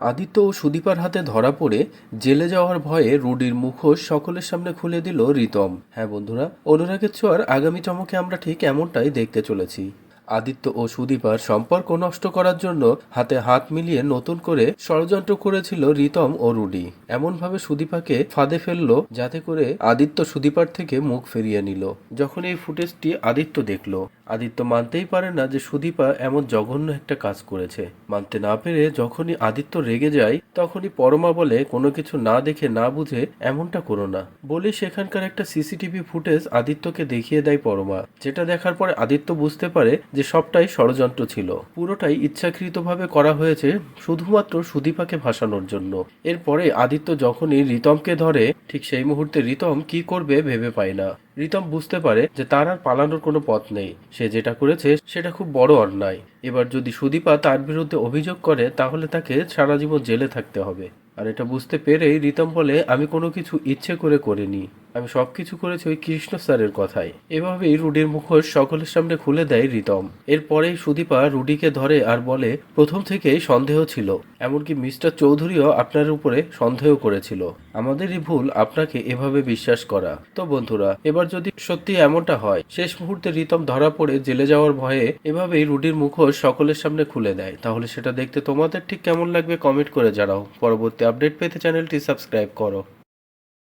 আদিত্য ও সুদীপার হাতে ধরা পড়ে জেলে যাওয়ার ভয়ে রুডির মুখোশ সকলের সামনে খুলে দিল রিতম। হ্যাঁ বন্ধুরা, অনুরাগের ছোঁয়ার আগামী চমকে আমরা ঠিক এমনটাই দেখতে চলেছি। আদিত্য ও সুদীপার সম্পর্ক নষ্ট করার জন্য হাতে হাত মিলিয়ে নতুন করে ষড়যন্ত্র করেছিল রিতম ও রুডি। এমনভাবে সুদীপাকে ফাঁদে ফেলল যাতে করে আদিত্য সুদীপার থেকে মুখ ফিরিয়ে নিল। যখন এই ফুটেজটি আদিত্য দেখল আদিত্য মানতেই পারে না যে সুদীপা এমন জঘন্য একটা কাজ করেছে। মানতে না পেরে যখনই আদিত্য রেগে যায়, তখনই পরমা বলে, কোনো কিছু না দেখে না বুঝে এমনটা করো না। বলে সেখানকার একটা সিসিটিভি ফুটেজ আদিত্যকে দেখিয়ে দেয় পরমা, যেটা দেখার পরে আদিত্য বুঝতে পারে যে সবটাই ষড়যন্ত্র ছিল। পুরোটাই ইচ্ছাকৃতভাবে করা হয়েছে শুধুমাত্র সুদীপাকে ভাসানোর জন্য। এরপরে আদিত্য যখনই রিতমকে ধরে, ঠিক সেই মুহূর্তে রিতম কি করবে ভেবে পায় না। রিতম বুঝতে পারে যে তার আর পালানোর কোনো পথ নেই। সে যেটা করেছে, সেটা খুব বড় অন্যায়। এবার যদি সুদীপা তার বিরুদ্ধে অভিযোগ করে, তাহলে তাকে সারা জীবন জেলে থাকতে হবে। আর এটা বুঝতে পেরেই রিতম বলে, আমি কোনো কিছু ইচ্ছে করে করিনি। আমি সব কিছু করেছি ওই কৃষ্ণ স্যারের কথাই। এভাবেই রুডির মুখোশ সকলের সামনে খুলে দেয় রিতম। এরপরেই সুদীপা রুডিকে ধরে আর বলে, প্রথম থেকেই সন্দেহ ছিল। এমনকি মিস্টার চৌধুরীও আপনার উপরে সন্দেহ করেছিল। আমাদেরই ভুল আপনাকে এভাবে বিশ্বাস করা। তো বন্ধুরা, এবার যদি সত্যি এমনটা হয়, শেষ মুহূর্তে রিতম ধরা পড়ে জেলে যাওয়ার ভয়ে এভাবেই রুডির মুখোশ সকলের সামনে খুলে দেয়। তাহলে সেটা দেখতে তোমাদের ঠিক কেমন লাগবে কমেন্ট করে জানাও। পরবর্তী আপডেট পেতে চ্যানেলটি সাবস্ক্রাইব করো।